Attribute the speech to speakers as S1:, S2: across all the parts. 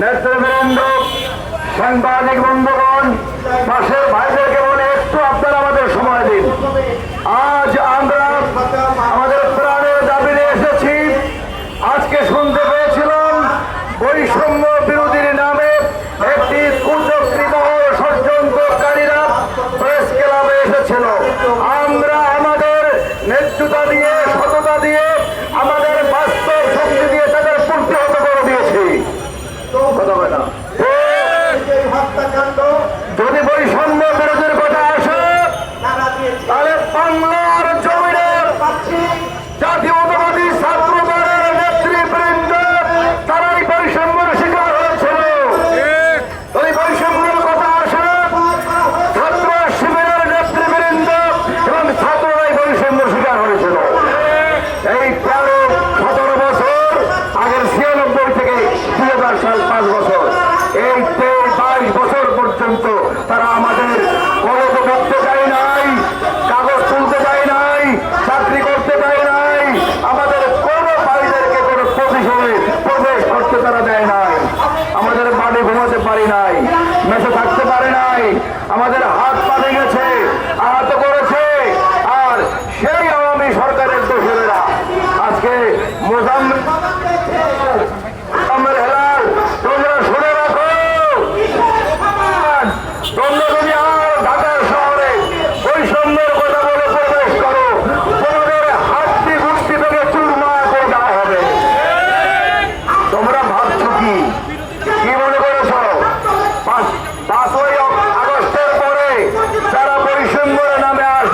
S1: নেতৃবৃন্দ সাংবাদিক বন্ধুগণ পাশের
S2: ভাই
S1: তাহলে বাংলার জমিনের জাতি নামে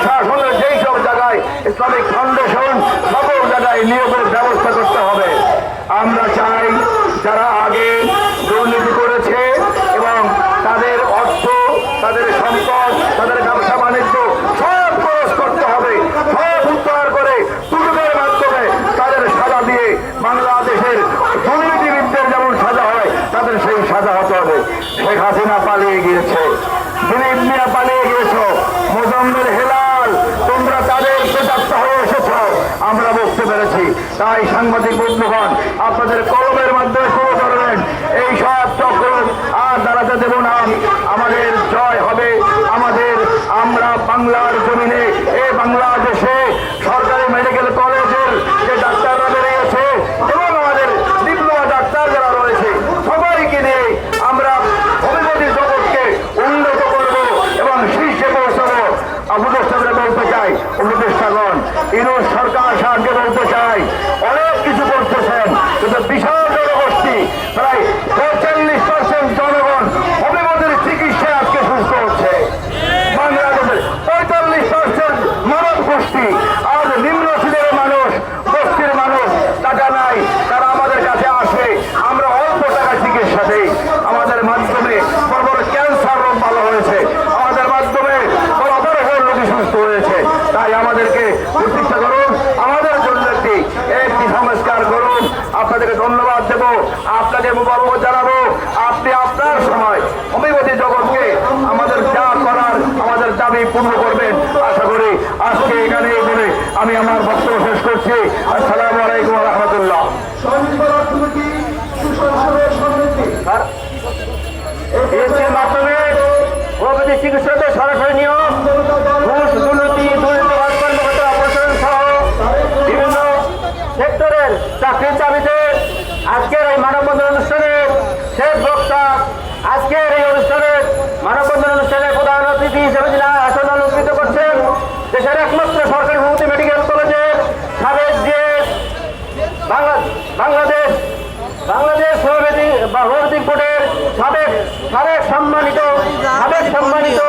S1: প্রশাসনের যেই সব জায়গায় ইসলামিক ফাউন্ডেশন, সকল জায়গায় নিয়োগের ব্যবস্থা করতে হবে। আমরা চাই যারা আগে ভাই সাংবাদিক বন্ধুগণ আপনাদের কল আপনাকে মুবারক জানাব। আপনি আপনার সময় অভিবতী জগৎকে আমাদের যা করার আমাদের দাবি পূর্ণ করবেন। আশা করি আজকে এখানে বলে আমি আমার বক্তব্য শেষ করছি। আসসালাম আলাইকুম রহমতুল্লাহ। চিকিৎসা আজকের এই অনুষ্ঠানে মানববন্ধন অনুষ্ঠানে প্রধান অতিথি হিসেবে যিনি আসন অলঙ্কৃত করছেন, দেশের একমাত্র সরকারি ভূমিতে মেডিকেল কলেজের সাবেক যে বাংলাদেশ বাংলাদেশ হোমিওপ্যাথিক বোর্ডের সাবেক সাবেক সম্মানিত সাবেক সম্মানিত